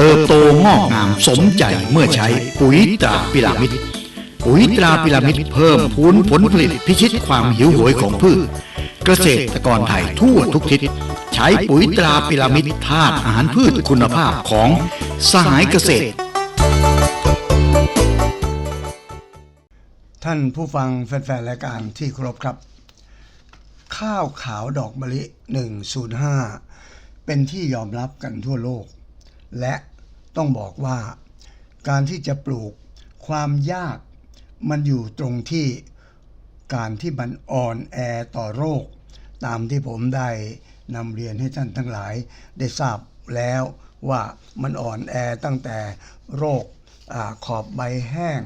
เติบโตงอกงามสมใจเมื่อใช้ปุ๋ยตราพิรามิดปุ๋ยตราพิรามิดเพิ่มพูนผลผลิตพิชิตความหิวโหยของพืช เกษตรกรไทยทั่วทุกทิศ ใช้ปุ๋ยตราพิรามิดธาตุอาหารพืชคุณภาพของสหายเกษตร ท่านผู้ฟังแฟนๆรายการที่เคารพครับ ข้าวขาวดอกมะลิ 105 เป็นที่ยอมรับกันทั่วโลก และ ต้องบอกว่า การที่จะปลูกความยากมันอยู่ตรงที่การที่มันอ่อนแอต่อโรค ตามที่ผมได้นำเรียนให้ท่านทั้งหลายได้ทราบแล้วว่ามันอ่อนแอตั้งแต่โรคอขอบใบแห้ง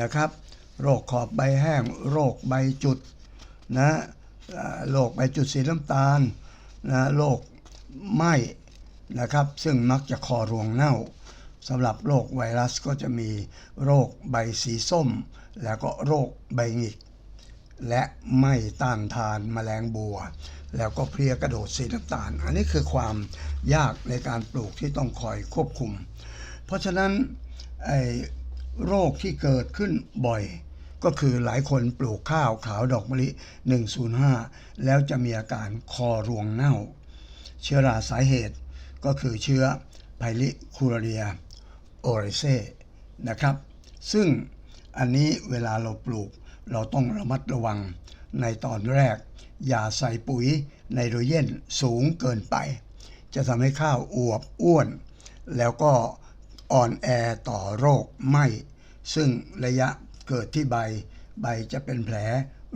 นะครับ โรคขอบใบแห้ง โรคใบจุดนะโรคใบจุดสีน้ำตาลนะโรคไหม นะครับ ซึ่งมักจะคอรวงเน่าสำหรับโรคไวรัสก็จะมีโรคใบสีส้ม แล้วก็โรคใบหงิก และไม่ต้านทานแมลงบัว แล้วก็เพลียกระโดดสีน้ำตาล อันนี้คือความยากในการปลูกที่ต้องคอยควบคุม เพราะฉะนั้นไอ้โรคที่เกิดขึ้นบ่อยก็คือหลายคนปลูกข้าวขาวดอกมะลิ 105 แล้วจะมีอาการคอรวงเน่า เชื้อราสาเหตุ ก็คือเชื้อไพลิคูราเรียโอเรเซนะครับ ซึ่งอันนี้เวลาเราปลูกเราต้องระมัดระวังในตอนแรก อย่าใส่ปุ๋ยไนโตรเจนสูงเกินไป จะทำให้ข้าวอวบอ้วน แล้วก็อ่อนแอต่อโรคไหมซึ่งระยะเกิดที่ใบ ใบจะเป็นแผล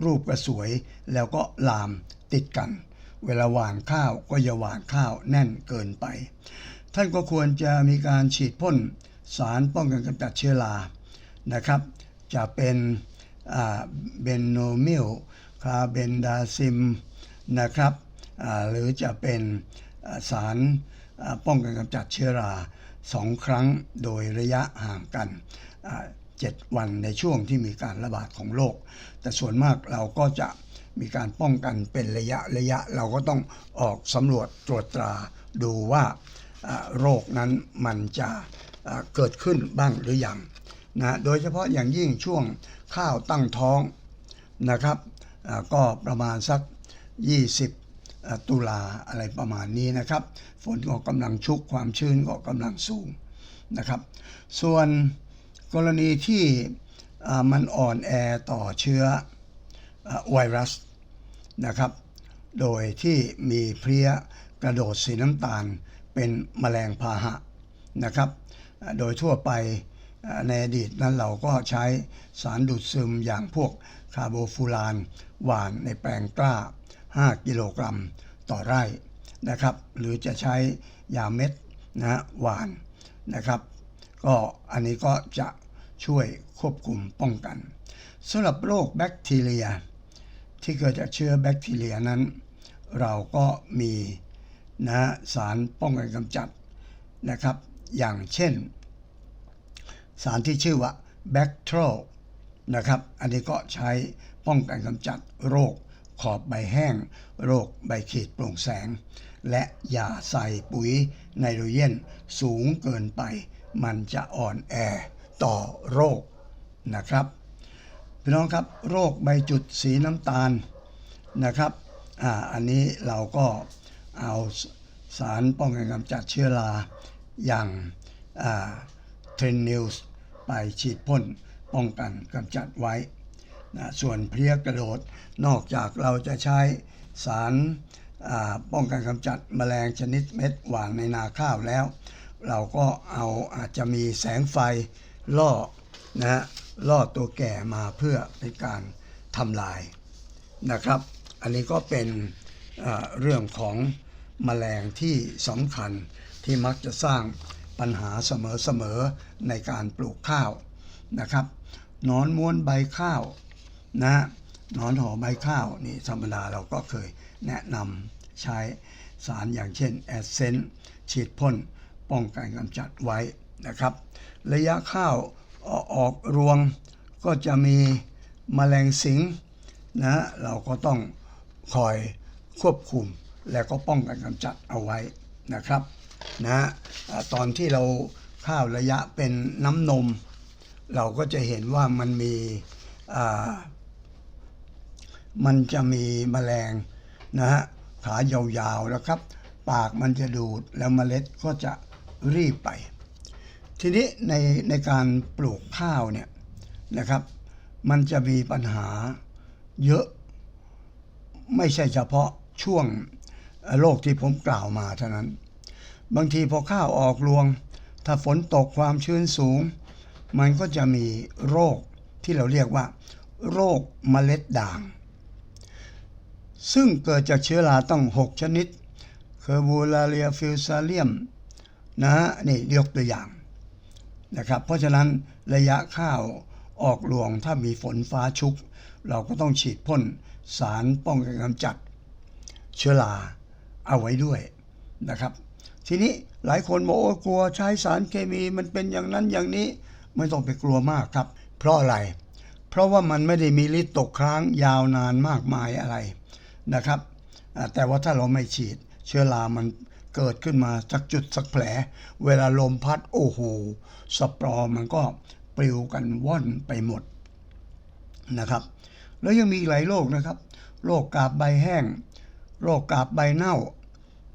รูปกระสวย แล้วก็ลามติดกัน เวลาหว่านข้าวก็อย่าหว่านข้าวแน่นเกินไป ท่านก็ควรจะมีการฉีดพ่นสารป้องกันกำจัดเชื้อรานะครับ จะเป็นเบนโนมิลคาเบนดาซิมนะครับหรือจะเป็นสารป้องกันกำจัดเชื้อราสองครั้งโดยระยะห่างกันอ่าเจ็ดวันในช่วงที่มีการระบาดของโรคแต่ส่วนมากเราก็จะ มีการป้องกันเป็นระยะระยะ เราก็ต้องออกสำรวจตรวจตราดูว่าโรคนั้นมันจะเกิดขึ้นบ้างหรือยังนะโดยเฉพาะอย่างยิ่งช่วงข้าวตั้งท้องนะครับก็ประมาณสัก 20 ตุลาอะไรประมาณนี้นะครับ ฝนก็กำลังชุกความชื้นก็กำลังสูงนะครับ ส่วนกรณีที่มันอ่อนแอต่อเชื้อไวรัส นะครับ โดยที่มีเพลี้ยกระโดดสีน้ำตาลเป็นแมลงพาหะนะครับ โดยทั่วไปในอดีตนั้นเราก็ใช้สารดูดซึมอย่างพวกคาร์โบฟูรานหวานในแปลงกล้า 5 กิโลกรัมต่อไร่นะครับ หรือจะใช้ยาเม็ดนะฮะหวานนะครับ ก็อันนี้ก็จะช่วยควบคุมป้องกันสำหรับโรคแบคทีเรีย ที่เกิดจากเชื้อแบคทีเรียนั้น เราก็มีนะสารป้องกันกำจัดนะครับ อย่างเช่น สารที่ชื่อว่าแบคโทรนะครับ อันนี้ก็ใช้ป้องกันกำจัดโรคขอบใบแห้ง โรคใบขีดโปร่งแสง และอย่าใส่ปุ๋ยไนโตรเจนสูงเกินไป มันจะอ่อนแอต่อโรคนะครับ พี่น้องครับโรคใบจุดสีน้ำตาลนะครับอ่าอันนี้เราก็เอาสารป้องกันกำจัดเชื้อราอย่างเทรนนิวส์ไปฉีดพ่นป้องกันกำจัดไว้นะส่วนเพลี้ยกระโดดนอกจากเราจะใช้สารป้องกันกำจัดแมลงชนิดเม็ดหวานในนาข้าวแล้ว เราก็เอาอาจจะมีแสงไฟล่อนะฮะ ล่อตัวแก่มาเพื่อเป็นการทำลายนะครับ อันนี้ก็เป็นเรื่องของแมลงที่สำคัญที่มักจะสร้างปัญหาเสมอๆในการปลูกข้าวนะครับนอนม้วนใบข้าวนะนอนห่อใบข้าวนี่ธรรมดาเราก็เคยแนะนำใช้สารอย่างเช่นแอดเซนฉีดพ่นป้องกันกำจัดไว้นะครับ ระยะข้าว ออกรวงก็จะมีแมลงสิงนะเราก็ต้องคอยควบคุมและก็ป้องกันกำจัดเอาไว้นะครับนะตอนที่เราข้าวระยะเป็นน้ำนม เราก็จะเห็นว่ามันมีมันจะมีแมลงนะฮะขายาวๆนะครับ ปากมันจะดูดแล้วเมล็ดก็จะรีบไป ทีนี้ในในการปลูกข้าวเนี่ยนะครับ มันจะมีปัญหาเยอะไม่ใช่เฉพาะช่วงโรคที่ผมกล่าวมาเท่านั้น บางทีพอข้าวออกรวง ถ้าฝนตกความชื้นสูง มันก็จะมีโรคที่เราเรียกว่า โรคเมล็ดด่าง ซึ่งเกิดจากเชื้อราต้อง 6 ชนิด เคอร์บูลาเรียฟิวซาเลียม นะฮะนี่ยกตัวอย่าง นะครับ เพราะฉะนั้นระยะข้าวออกรวงถ้ามีฝนฟ้าชุก เราก็ต้องฉีดพ่นสารป้องกันกำจัด เชื้อราเอาไว้ด้วยนะครับ ทีนี้หลายคนบอกโอ้กลัวใช้สารเคมีมันเป็นอย่างนั้นอย่างนี้ไม่ต้องไปกลัวมากครับ เพราะอะไร เพราะว่ามันไม่ได้มีฤทธิ์ตกค้างยาวนานมากมายอะไรนะครับ แต่ว่าถ้าเราไม่ฉีด เชื้อรามัน เกิดขึ้นมาสักจุดสักแผล เวลาลมพัดโอ้โหสปรอร์มันก็ปลิวกันว่อนไปหมดนะครับ แล้วยังมีอีกหลายโรคนะครับโรคกาบใบแห้งโรคกาบใบเน่า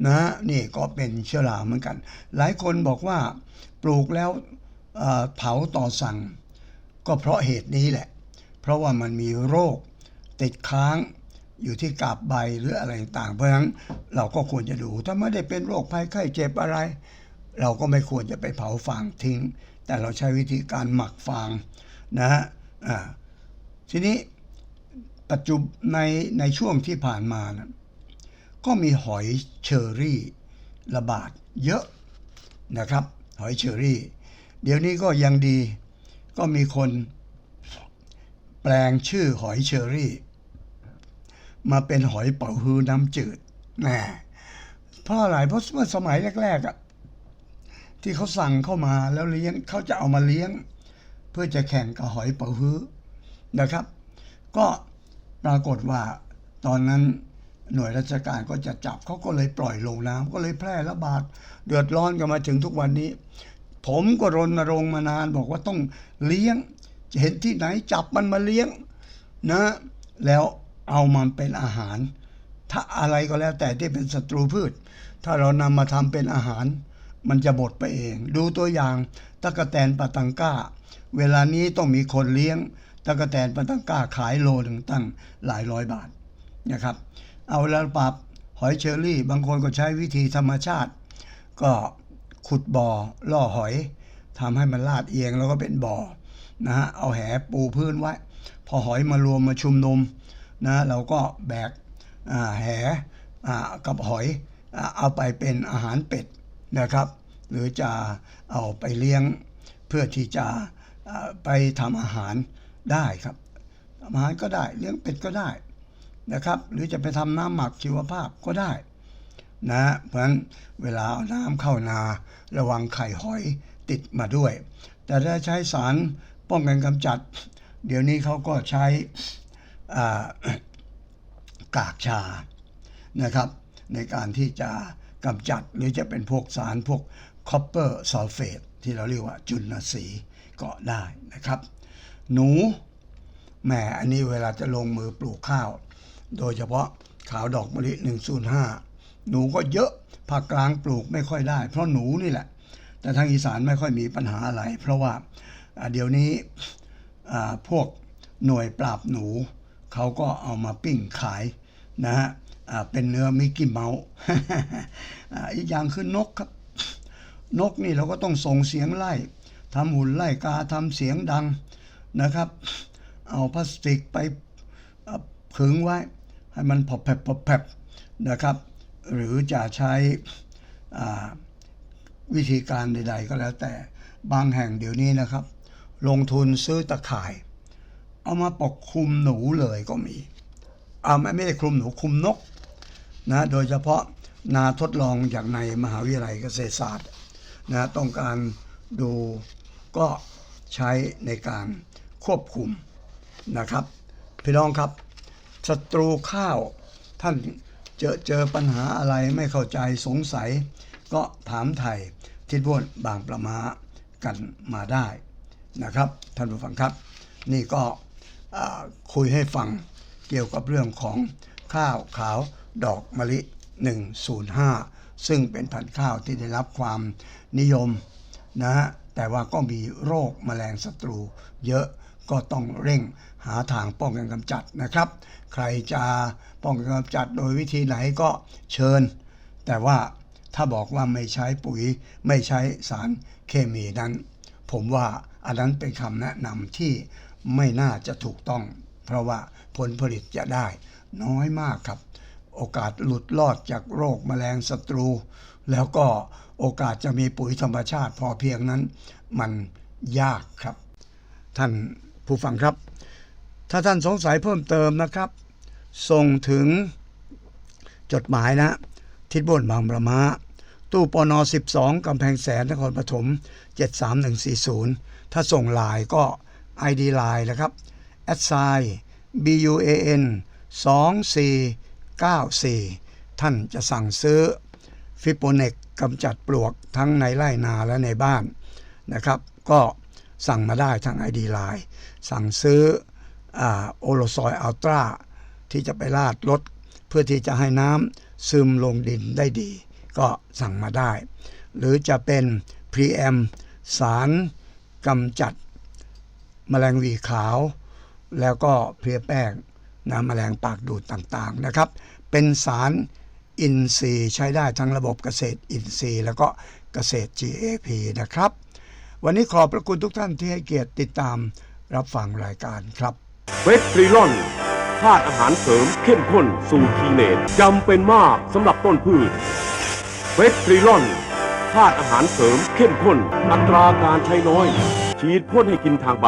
นะนี่ก็เป็นเชื้อราเหมือนกัน หลายคนบอกว่าปลูกแล้วเผาต่อสั่ง ก็เพราะเหตุนี้แหละ เพราะว่ามันมีโรคติดค้าง อยู่ที่กาบใบหรืออะไรต่าง เพราะฉะนั้นเราก็ควรจะดู ถ้าไม่ได้เป็นโรคภัยไข้เจ็บอะไร เราก็ไม่ควรจะไปเผาฟางทิ้ง แต่เราใช้วิธีการหมักฟางนะฮะอ่าทีนี้ปัจจุบันในในช่วงที่ผ่านมานะก็มีหอยเชอรี่ระบาดเยอะนะครับ หอยเชอรี่ เดี๋ยวนี้ก็ยังดีก็มีคนแปลงชื่อหอยเชอรี่ มาเป็นหอยเป๋าฮือน้ำจืดแหมเพราะอะไรเพราะเมื่อสมัยแรกๆอะที่เขาสั่งเข้ามาแล้วเลี้ยงเขาจะเอามาเลี้ยง เพื่อจะแข่งกับหอยเป๋าฮื้อนะครับ ก็ปรากฏว่าตอนนั้นหน่วยราชการก็จะจับเขาก็เลยปล่อยลงน้ำก็เลยแพร่ระบาดเดือดร้อนกันมาถึงทุกวันนี้ ผมก็รณรงค์มานานบอกว่าต้องเลี้ยงเห็นที่ไหนจับมันมาเลี้ยงนะ แล้ว เอามันเป็นอาหาร ถ้าอะไรก็แล้วแต่ที่เป็นศัตรูพืช ถ้าเรานำมาทำเป็นอาหาร มันจะบดไปเอง ดูตัวอย่างตะกะแตนปาตังก้า เวลานี้ต้องมีคนเลี้ยงตะกะแตนปาตังก้าขายโลหนึ่งตั้งหลายร้อยบาทนะครับ เอาแล้วปรับหอยเชอรี่ บางคนก็ใช้วิธีธรรมชาติ ก็ขุดบ่อล่อหอยทำให้มันลาดเอียงแล้วก็เป็นบ่อนะฮะเอาแหปูพื้นไว้ พอหอยมารวมมาชุมนุม นะเราก็แบกแหกับหอยอเอาไปเป็นอาหารเป็ดนะครับ หรือจะเอาไปเลี้ยงเพื่อที่จะไปทำอาหารได้ครับทำอาหารก็ได้เลี้ยงเป็ดก็ได้นะครับ หรือจะไปทำน้ำหมักชีวภาพก็ได้นะเพราะฉะนั้นเวลาเอาน้ำเข้านาระวังไข่หอยติดมาด้วย แต่ถ้าใช้สารป้องกันกำจัด เดี๋ยวนี้เขาก็ใช้ กากชานะครับ ในการที่จะกำจัดหรือจะเป็นพวกสารพวกคอปเปอร์ซัลเฟตที่เราเรียกว่าจุลสีก็ได้นะครับ หนูแหมอันนี้เวลาจะลงมือปลูกข้าว โดยเฉพาะขาวดอกมะลิ 105 หนูก็เยอะภาคกลางปลูกไม่ค่อยได้ เพราะหนูนี่แหละ แต่ทางอีสานไม่ค่อยมีปัญหาอะไร เพราะว่าเดี๋ยวนี้พวกหน่วยปราบหนู เขาก็เอามาปิ้งขายนะฮะเป็นเนื้อมิกกี้เมาส์อีกอย่างคือนกครับ นกนี่เราก็ต้องส่งเสียงไล่ทำหุ่นไล่กาทำเสียงดังนะครับ เอาพลาสติกไปเอ่อขึงไว้ ให้มันพอบแผบพอบแผบนะครับ หรือจะใช้วิธีการใด ๆ ก็แล้วแต่บางแห่งเดี๋ยวนี้นะครับ ลงทุนซื้อตะข่าย เอามาปกคลุมหนูเลยก็มี เอาไม่ไม่ได้คลุมหนูคลุมนกนะโดยเฉพาะนาทดลองอย่างในมหาวิทยาลัยเกษตรศาสตร์นะต้องการดูก็ใช้ในการควบคุมนะครับ พี่น้องครับศัตรูข้าวท่านเจอเจอปัญหาอะไรไม่เข้าใจสงสัย ก็ถามไทยทิศบ้วนบางประมากันมาได้นะครับ ท่านผู้ฟังครับ นี่ก็ คุยให้ฟังเกี่ยวกับเรื่องของข้าวขาวดอกมะลิ 105 ซึ่งเป็นพันธุ์ข้าวที่ได้รับความนิยมนะฮะแต่ว่าก็มีโรคแมลงศัตรูเยอะก็ต้องเร่งหาทางป้องกันกำจัดนะครับ ใครจะป้องกันกำจัดโดยวิธีไหนก็เชิญ แต่ว่าถ้าบอกว่าไม่ใช้ปุ๋ยไม่ใช้สารเคมีนั้น ผมว่าอันนั้นเป็นคำแนะนำที่ ไม่น่าจะถูกต้อง เพราะว่าผลผลิตจะได้น้อยมากครับ โอกาสหลุดรอดจากโรคแมลงศัตรู แล้วก็โอกาสจะมีปุ๋ยธรรมชาติพอเพียงนั้น มันยากครับ ท่านผู้ฟังครับ ถ้าท่านสงสัยเพิ่มเติมนะครับ ส่งถึงจดหมายนะ ทิศบนบางประมาตู้ปน 12 กำแพงแสนนครปฐม 73140 ถ้าส่งลน์ก็ ID ไลน์นะครับ a d s i BUAN 2494 ท่านจะสั่งซื้อฟิโปเนกกำจัดปลวกทั้งในไร่นาและในบ้านนะครับ ก็สั่งมาได้ทาง ID ไลน์สั่งซื้อโอโลซอยอัลตราที่จะไปลาดรถเพื่อที่จะให้น้ำซึมลงดินได้ดี ก็สั่งมาได้ หรือจะเป็นพรีแอมสารกำจัด แมลงวีขาว แล้วก็เพลียแป้งนะแมลงปากดูดต่างๆนะครับ เป็นสารอินทรีย์ใช้ได้ทั้งระบบเกษตรอินทรีย์ แล้วก็เกษตร GAP นะครับ วันนี้ขอบพระคุณทุกท่านที่ให้เกียรติติดตามรับฟังรายการครับเวสตรีลอนธาตุอาหารเสริมเข้มข้นสูตรทีเนตจำเป็นมากสำหรับต้นพืชเวสตรีลอนธาตุอาหารเสริมเข้มข้น อัตราการใช้น้อย ฉีดพ่นให้กินทางใบ